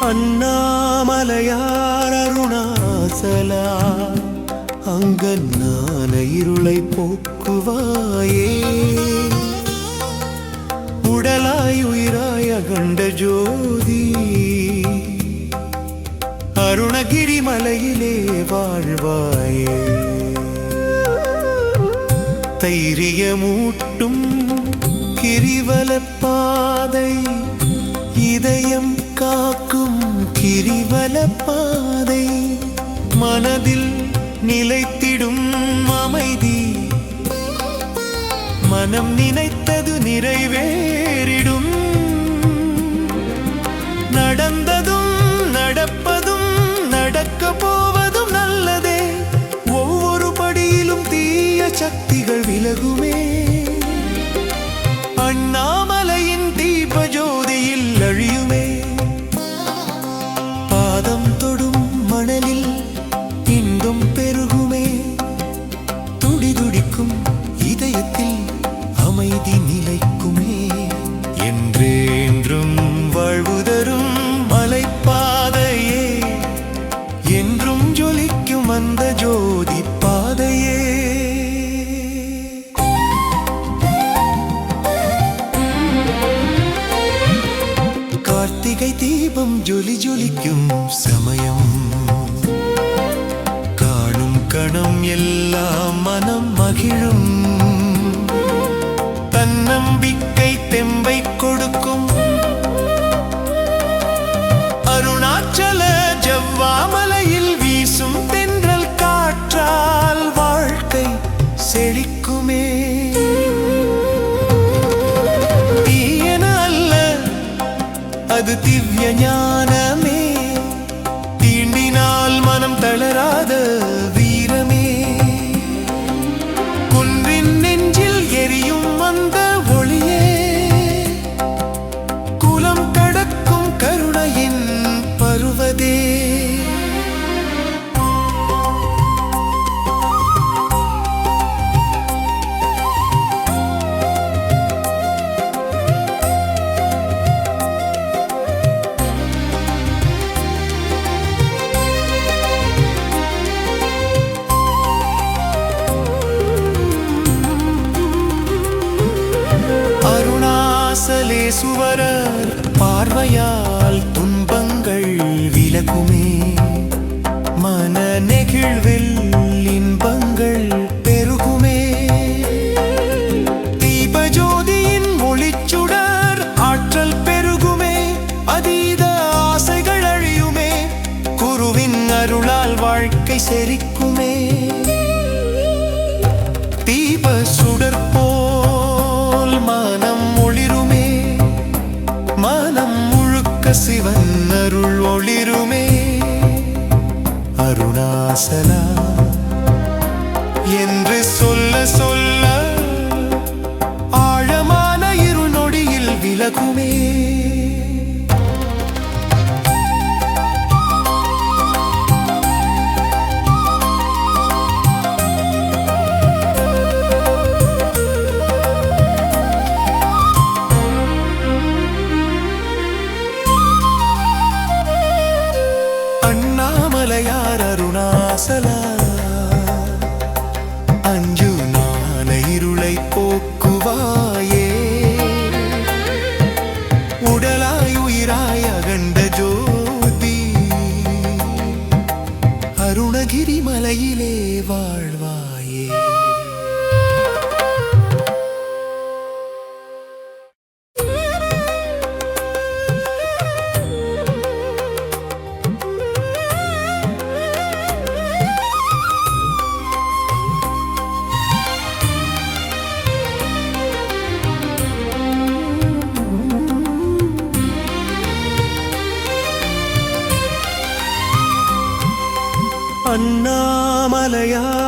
அண்ணாமலையார் அருணாசலா அங்கன்னான இருளை போக்குவாயே. உடலாய் உயிராய கண்ட ஜோதி அருணகிரி மலையிலே வாழ்வாயே. தைரியமூட்டும் கிரிவல பாதை இதயம் காக்கும் கிரிவல பாதை. மனதில் நிலைத்திடும் அமைதி. மனம் நினைத்தது நிறைவேறிடும். நடந்ததும் நடப்பதும் நடக்க போவதும் நல்லதே. ஒவ்வொரு படியிலும் தீய சக்திகள் விலகுமே. ജൊലി ജോലിക്കും സമയം. കാണും കണം എല്ലാം മനം മകിഴും. அது திவ்ய ஞானமே தீண்டினால் மனம் தளராத அருணாசலேசுவரர் பார்வையால் துன்பங்கள் விலகுமே. மன நெகிழ்வில் இன்பங்கள் பெருகுமே. தீபஜோதியின் ஒளிச்சுடர் ஆற்றல் பெருகுமே. அதீத ஆசைகள் அழியுமே. குருவின் அருளால் வாழ்க்கை செரிக்குமே. மனம் முழுக்க சிவன் அருள் ஒளிருமே. அருணாசலா என்று சொல்ல அருணகிரி வாழ் மலையா